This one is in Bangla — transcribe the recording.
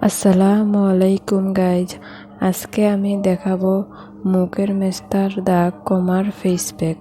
আসসালামু আলাইকুম গাইজ আজকে আমি দেখাবো মুখের মেস্তার দাগ কমার ফেস প্যাক